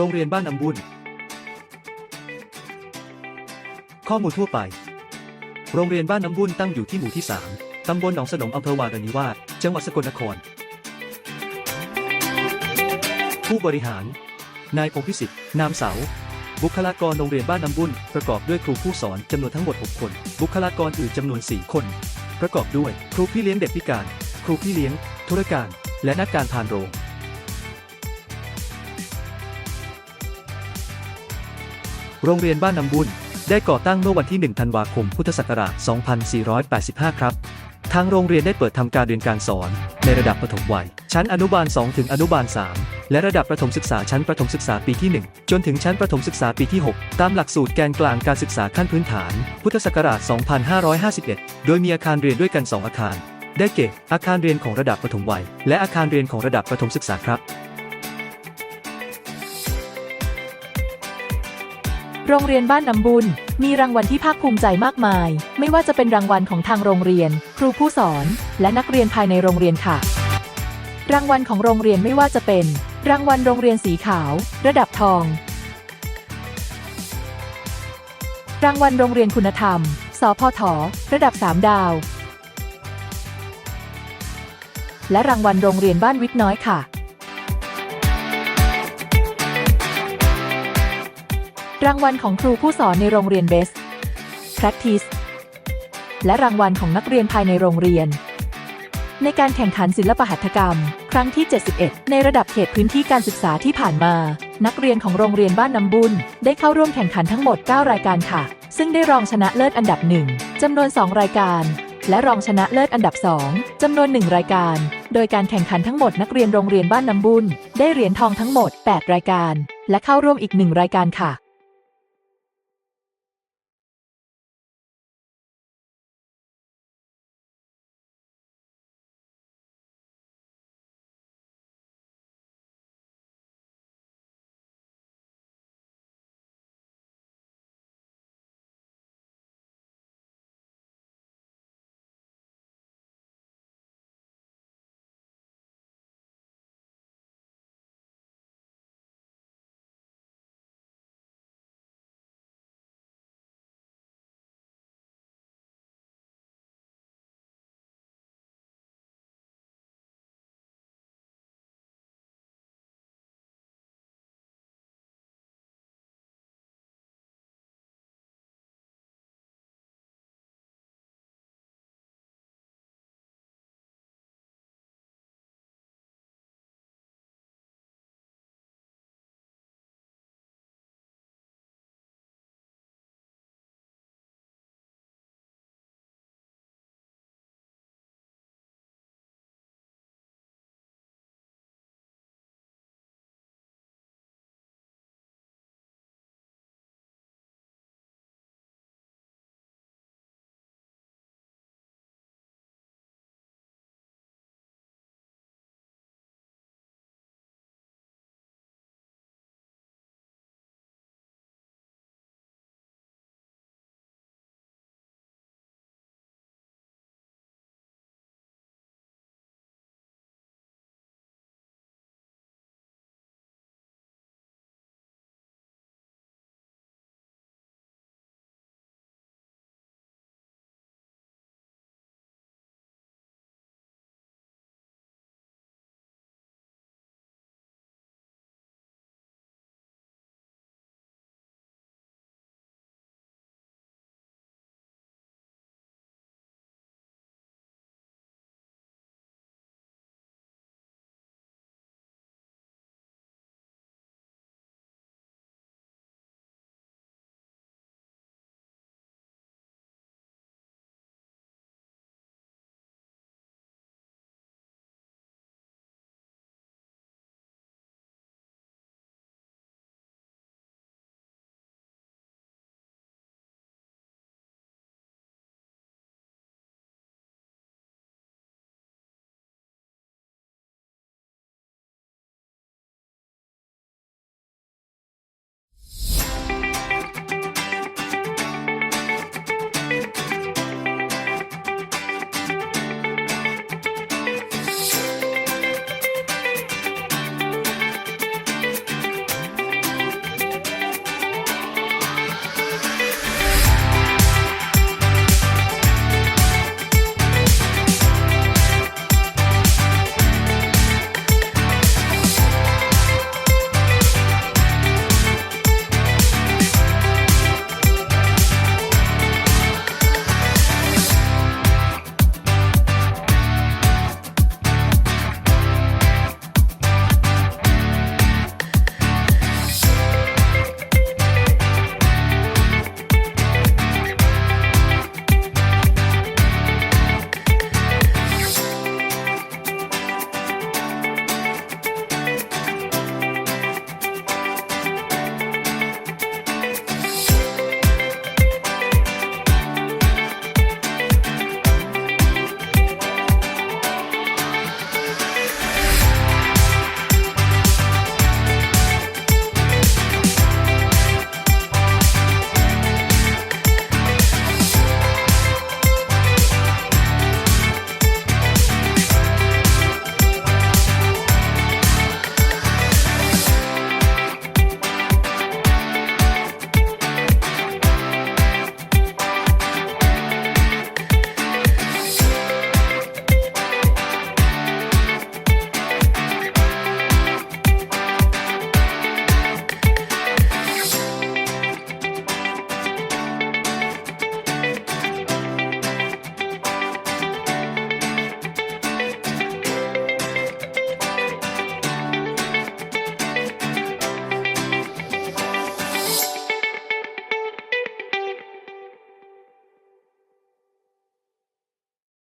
โรงเรียนบ้านน้ำบุญข้อมูลทั่วไป โรงเรียนบ้านน้ำบุญตั้งอยู่ที่หมู่ที่ 3 ตำบลหนองสนมอำเภอวารินิวาสจังหวัดสกลนคร ผู้บริหาร นายพงพิสิทธิ์ นามเสา บุคลากรโรงเรียนบ้านน้ำบุญประกอบด้วยครูผู้สอนจำนวนทั้งหมด 6 คน บุคลากรอื่นจำนวน 4 คน ประกอบด้วย ครูพี่เลี้ยงเด็กพิการ ครูพี่เลี้ยง ธุรการ และนักการพานโรง โรงเรียนบ้านน้ำบุญได้ก่อตั้งเมื่อวันที่ 1 ธันวาคม พุทธศักราช 2485 ครับ ทางโรงเรียนได้เปิดทำการเรียนการสอน ในระดับประถมวัย ชั้นอนุบาล 2 ถึงอนุบาล 3 และระดับประถมศึกษาชั้นประถมศึกษาปีที่ 1 จนถึงชั้นประถมศึกษาปีที่ 6 ตามหลักสูตรแกนกลางการศึกษาขั้นพื้นฐาน พุทธศักราช 2551 โดยมีอาคารเรียนด้วยกัน 2 อาคาร ได้แก่อาคารเรียนของระดับประถมวัย และอาคารเรียนของระดับประถมศึกษาครับ โรงเรียนบ้านน้ำบุญ มีรางวัลที่ภาคภูมิใจมากมาย ไม่ว่าจะเป็นรางวัลของทางโรงเรียน ครูผู้สอน และนักเรียนภายในโรงเรียนค่ะ รางวัลของโรงเรียนไม่ว่าจะเป็น รางวัลโรงเรียนสีขาว ระดับทอง รางวัลโรงเรียนคุณธรรม สพท ระดับ 3 ดาว และรางวัลโรงเรียนบ้านวิทย์น้อยค่ะ รางวัลของครูผู้สอนในโรงเรียน Best Practice และรางวัลของนักเรียนภายในโรงเรียน ในการแข่งขันศิลปหัตถกรรม ครั้งที่ 71 ในระดับเขตพื้นที่การศึกษาที่ผ่านมา นักเรียนของโรงเรียนบ้านน้ำบุญ ได้เข้าร่วมแข่งขันทั้งหมด 9 รายการค่ะ ซึ่งได้รองชนะเลิศอันดับ1จำนวน 2 รายการและรองชนะเลิศอันดับ 2 จำนวน 1 รายการ โดยการแข่งขันทั้งหมดนักเรียนโรงเรียนบ้านน้ำบุญ ได้เหรียญทองทั้งหมด 8 รายการ และเข้าร่วมอีก 1 รายการค่ะ